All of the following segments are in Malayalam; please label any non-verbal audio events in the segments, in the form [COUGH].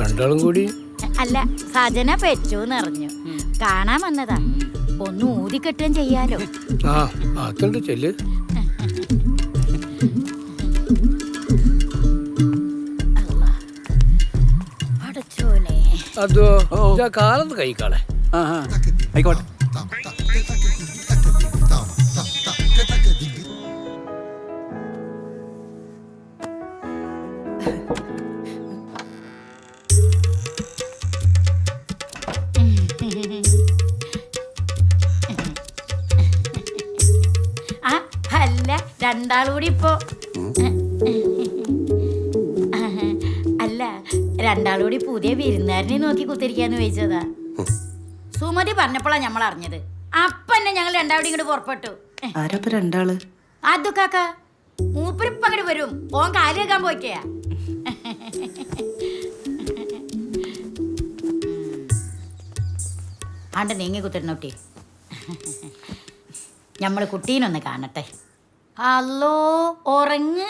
രണ്ടാളും കൂടി. അല്ല സജന പെച്ചൂന്ന് എന്നറിഞ്ഞു കാണാൻ വന്നതാ. ഒന്ന് ഊതിക്കെട്ടുകയും ചെയ്യാലോ. ആ ചെല്ല്. അതോ കാലത്ത് കൈക്കാളെ ആയിക്കോട്ടെ. ആ അല്ല രണ്ടാളൂടി ഇപ്പോ അല്ല രണ്ടാളൂടി പുതിയ വിരുന്നുകാരനെ നോക്കി കുത്തിരിക്കാന്ന് ചോദിച്ചതാ. സുമതി പറഞ്ഞപ്പോഴാ ഞമ്മൾ അറിഞ്ഞത്. അപ്പൊ തന്നെ ഞങ്ങൾ രണ്ടാളും ഇങ്ങോട്ട് പുറപ്പെട്ടു. ആരപ്പ രണ്ടാൾ? അതൊക്കെ കാക്ക മൂപ്പരിപ്പ അങ്ങോട്ട് വരും. ഓൻ കാൽ കേൾക്കാൻ പോയിക്കയാ. ആണ്ട് നീങ്ങി കുത്തിരുന്നോട്ടി നമ്മൾ കുട്ടീനൊന്ന് കാണട്ടെ. അല്ലോ ഉറങ്ങ.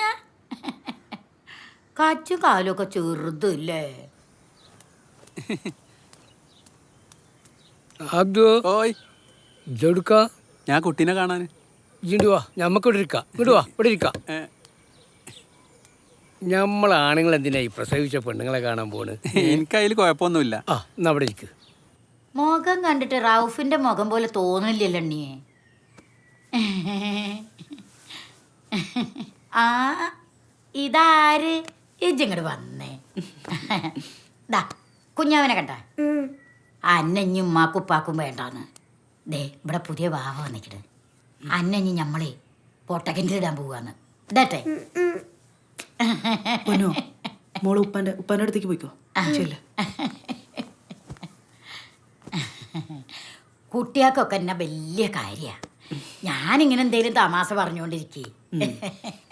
കച്ചു കാലൊക്കെ ചെറുതല്ലേ? ഓയ്. ഇതെടുക്ക ഞാൻ കുട്ടീനെ കാണാൻ ഇങ്ങോട്ട് വാ. ഞമ്മക്ക് ഇവിടെ ഇരിക്കാം. ഇങ്ങോട്ട് വാ. ഇവിടെ ഇരിക്കാം. ആണുങ്ങൾ എന്തിനാ ഈ പ്രസവിച്ച പെണ്ണുങ്ങളെ കാണാൻ പോണ്? എനിക്ക് അതിൽ കുഴപ്പമൊന്നുമില്ല. ആ എന്നാ അവിടെ ഇരിക്ക്. മുഖം കണ്ടിട്ട് റൗഫിന്റെ മുഖം പോലെ തോന്നില്ലല്ലോ എണ്ണിയെ ആ ഇതാര്? ഇജിങ്ങട് വന്നേ. ദാ കുഞ്ഞാവനെ കണ്ട? അന്നഞ്ഞും ഉമ്മാക്കുപ്പാക്കും വേണ്ടാന്ന്. ദേ ഇവിടെ പുതിയ വാവ വന്നിട്ട് അന്നഞ്ഞ് ഞമ്മളെ പൊട്ടക്കിന്റെ ഇടാൻ പോവാന്ന്. ഇതട്ടെ. മോൾ ഉപ്പാന്റെ ഉപ്പാന്റെ അടുത്തേക്ക് പോയിക്കോ. ചെല്ല് [LAUGHS] കുട്ടികൾക്കൊക്കെ എന്നെ വലിയ കാര്യ. ഞാനിങ്ങനെ എന്തേലും തമാശ പറഞ്ഞുകൊണ്ടിരിക്കേ. [LAUGHS]